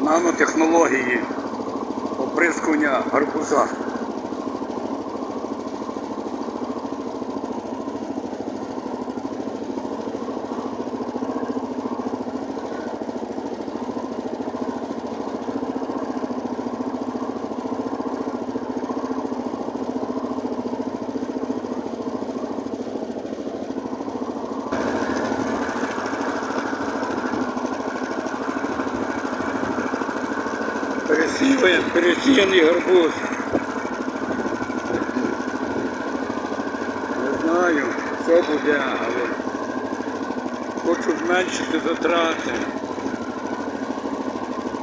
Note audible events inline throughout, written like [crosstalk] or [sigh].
нанотехнології оприскування гарбуза. Пересіяний, пересіяний гарбуз. Не знаю, що буде, але хочу зменшити затрати.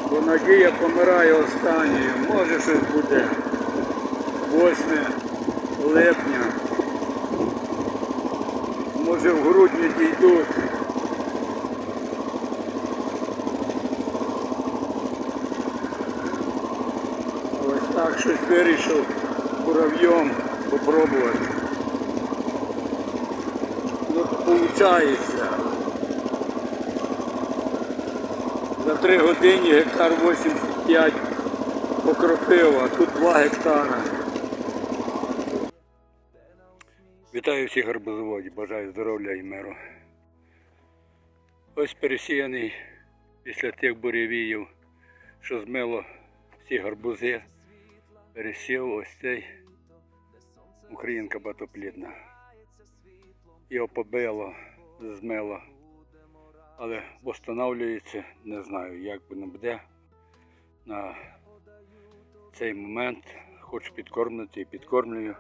Бо надія помирає останньою. Може щось буде. 8 липня. Може в грудні дійдуть. Ось так щось вирішив муравйом попробувати. Ну, виходить. За 3 години гектар 85 покропив, а тут 2 гектара. Вітаю всіх гарбузоводів, бажаю здоров'я і миру. Ось пересіяний після тих буревіїв, що змило всі гарбузи. Пересів ось цей українка батоплідна. Його побило, змило. Але встановлюється, не знаю, як воно буде. На цей момент хочу підкормити і підкормлюю.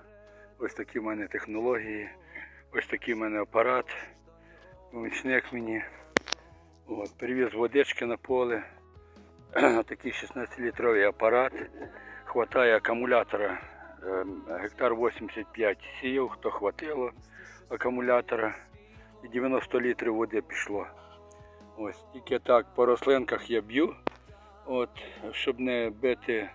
Ось такі в мене технології, ось такий в мене апарат, помічник мені. От, привіз водички на поле. [clears throat] Такий 16-літровий апарат. Хватає акумулятора. ем, Гектар 85 сіяв, хто хватило акумулятора. І 90 літрів води пішло. Ось тільки так по рослинках я б'ю, от, щоб не бити,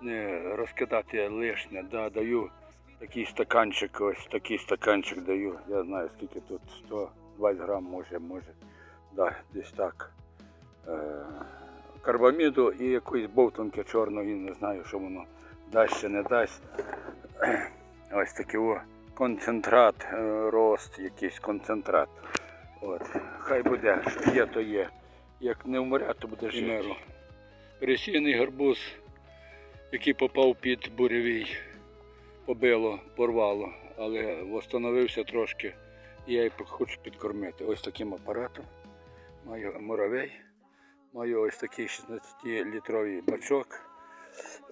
не розкидати лишнє, да, даю такий стаканчик, ось такий стаканчик даю. Я знаю скільки тут 120 грам може, може, да, десь так. Е, карбаміду і якоїсь бовтанки чорної, не знаю, що воно дасть чи не дасть. [clears throat] Ось такий о, концентрат, е, рост, якийсь концентрат. От. Хай буде, що є, то є. Як не вмре, то буде жити. Пересіяний гарбуз, який попав під буревій, побило, порвало, але встановився трошки. Я її хочу підкормити. Ось таким апаратом. Маю муравей. Маю ось такий 16-літровий бачок.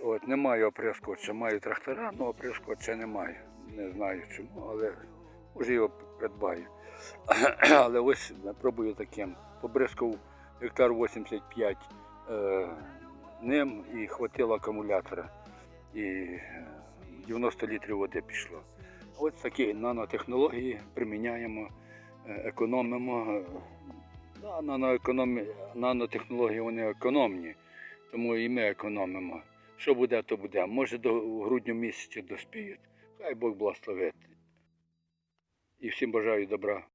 От, не маю оприскувача, маю трактора, але оприскувача не маю. Не знаю чому, але може його придбаю. [clears throat] Але ось пробую таким. Побризкав гектар 85 е, ним і хватило акумулятора. І 90 літрів води пішло. Ось такі нанотехнології приміняємо, е, економимо. Да, нанотехнології вони економні, тому і ми економимо. Що буде, то буде. Може до грудня місяці доспіють. Хай Бог благословить. І всім бажаю добра.